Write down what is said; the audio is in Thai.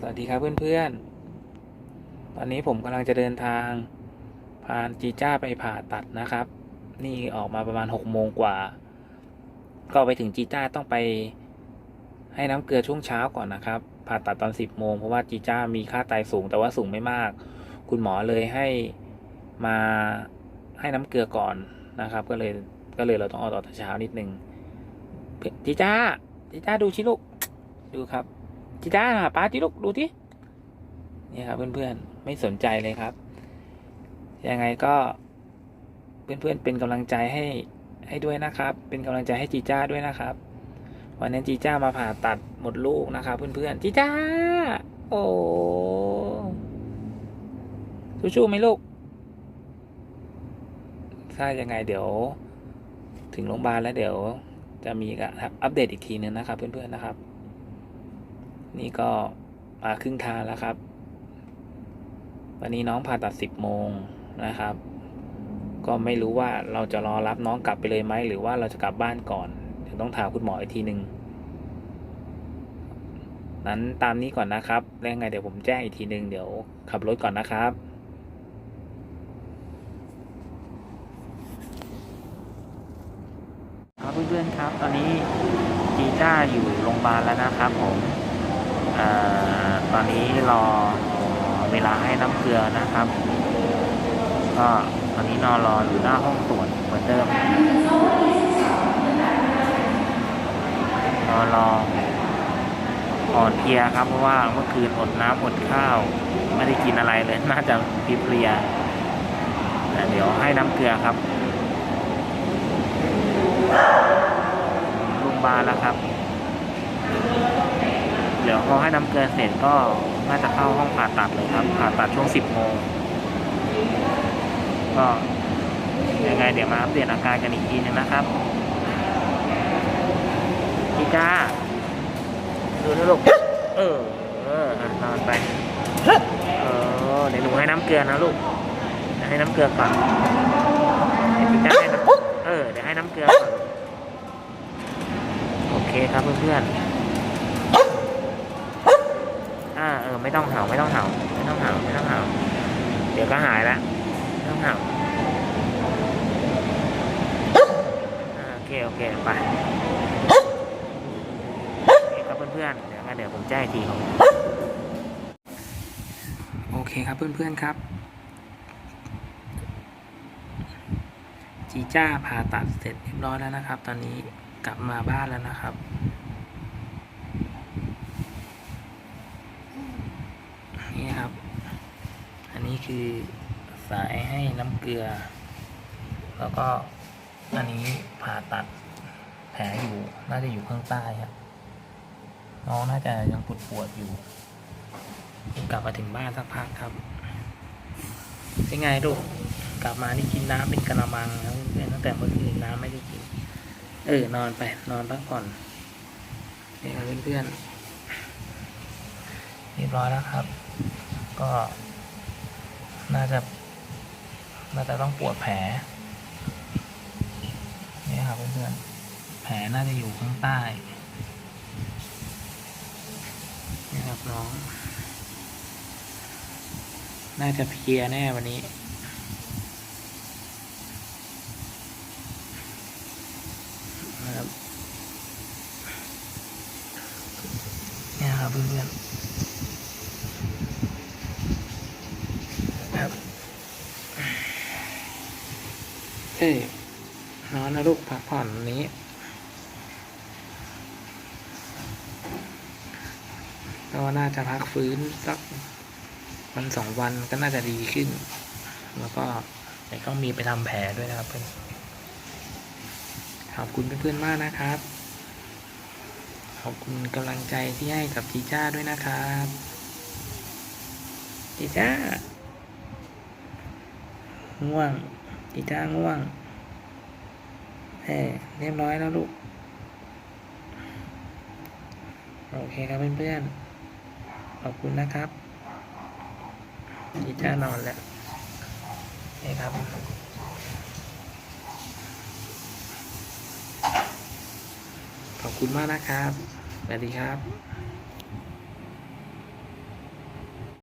สวัสดีครับเพื่อนๆ ตอนนี้ผมกำลังจะเดินทางพาจีจ้าไปผ่าตัดนะครับ นี่ออกมาประมาณหกโมงกว่า ก็ไปถึงจีจ้าต้องไปให้น้ำเกลือช่วงเช้าก่อนนะครับ ผ่าตัดตอนสิบโมงเพราะว่าจีจ้ามีค่าไตสูงแต่ว่าสูงไม่มาก คุณหมอเลยให้มาให้น้ำเกลือก่อนนะครับ ก็เลยก็เลยเราต้องเอาต่อแต่เช้านิดนึงจีจ้าจีจ้าดูชิลูกดูครับ จิต้าหาป้าจิลูกดูที่นี่ครับเพื่อนๆไม่สนใจเลยครับ ยังไงก็เพื่อนๆเป็นกำลังใจให้ให้ด้วยนะครับ เป็นกำลังใจให้จีจ้าด้วยนะครับ วันนี้จีจ้ามาผ่าตัดหมดลูกนะครับเพื่อนๆจีจ้า โอ้ชู้ๆไหมลูกถ้ายังไงเดี๋ยว ถึงโรงพยาบาลแล้วเดี๋ยวจะมีอัปเดตอีกทีนึงนะครับ เพื่อนๆนะครับ นี่ก็มาครึ่งทางแล้วครับ วันนี้น้องผ่าตัดสิบโมงนะครับ ก็ไม่รู้ว่าเราจะรอรับน้องกลับไปเลยไหมหรือว่าเราจะกลับบ้านก่อนเดี๋ยวต้องถามคุณหมออีกทีหนึ่งนั้นตามนี้ก่อนนะครับ แล้วยังไงเดี๋ยวผมแจ้งอีกทีหนึ่งเดี๋ยวขับรถก่อนนะครับครับเพื่อนๆครับ ตอนนี้จีจ้าอยู่โรงพยาบาลแล้วนะครับผม ตอนนี้รอเวลาให้น้ำเกลือนะครับ ก็ตอนนี้นอนรออยู่หน้าห้องตรวจเหมือนเดิมนอนรออ่อนเพลียครับเพราะว่าเมื่อคืนอดน้ำอดข้าว ไม่ได้กินอะไรเลย น่าจะเพลียแต่เดี๋ยวให้น้ำเกลือครับ โรงพยาบาลแล้วครับ เดี๋ยวพอให้ น้ำเกลือเสร็จก็น่าจะเข้าห้องผ่าตัดเลยครับ ผ่าตัดช่วง 10โมงก็ยังไงเดี๋ยวมาอัปเดตอาการกันอีกทีนึงนะครับพี่จ้าดูนะลูกเออ เออนอนไป เออ เดี๋ยวหนูให้น้ำเกลือนะลูกให้น้ำเกลือก่อนเดี๋ยวพี่จ้าให้น้ำเออ เดี๋ยวให้น้ำเกลือก่อนโอเคครับเพื่อนๆ อ่าเออไม่ต้องเห่าไม่ต้องเห่าไม่ต้องเห่าไม่ต้องเห่าเดี๋ยวก็หายแล้วไม่ต้องเห่าโอเคโอเคไปครับเพื่อนๆเดี๋ยวงั้นเดี๋ยวผมแจ้งทีครับโอเคครับเพื่อนๆครับจีจ้าผ่าตัดเสร็จเรียบร้อยแล้วนะครับ ตอนนี้กลับมาบ้านแล้วนะครับ นี่ครับ อั นี้คือสายให้น้ำเกลือ แล้วก็อันนี้ผ่าตัดแผลอยู่น่าจะอยู่ข้างใต้ครับน้องน่าจะยังปวดปวดอยู่ กลับมาถึงบ้านสักพักครับเป็นไงลูกกลับมานี่กินน้ำเป็นกระมังแล้วเพื่อนตั้งแต่เมื่อคืนน้ำไม่ได้กิน เออนอนไปนอนพักผ่อนเพื่อนๆเรียบร้อยแล้วครับ ก็ น่าจะ น่าจะต้องปวดแผลนี่ครับเพื่อนๆ แผลน่าจะอยู่ข้างใต้ นี่ครับน้อง น่าจะเพียแน่วันนี้นะครับนี่ครับเพื่อนๆครับ เอ้ยนอนนะลูกพักผ่อนนี้ ก็น่าจะพักฟื้นสักวันสองวันก็น่าจะดีขึ้น แล้วก็แต่ต้องมีไปทำแผลด้วยนะครับเพื่อนขอบคุณเพื่อนๆมากนะครับ ขอบคุณกำลังใจที่ให้กับจีจ้าด้วยนะครับจีจ้าง่วง จีจ้าง่วงเฮ้เรียบร้อยแล้วลูก โอเคครับเพื่อนๆ ขอบคุณนะครับจีจ้านอนแล้วนี่ครับขอบคุณมากนะครับ สวัสดีครับ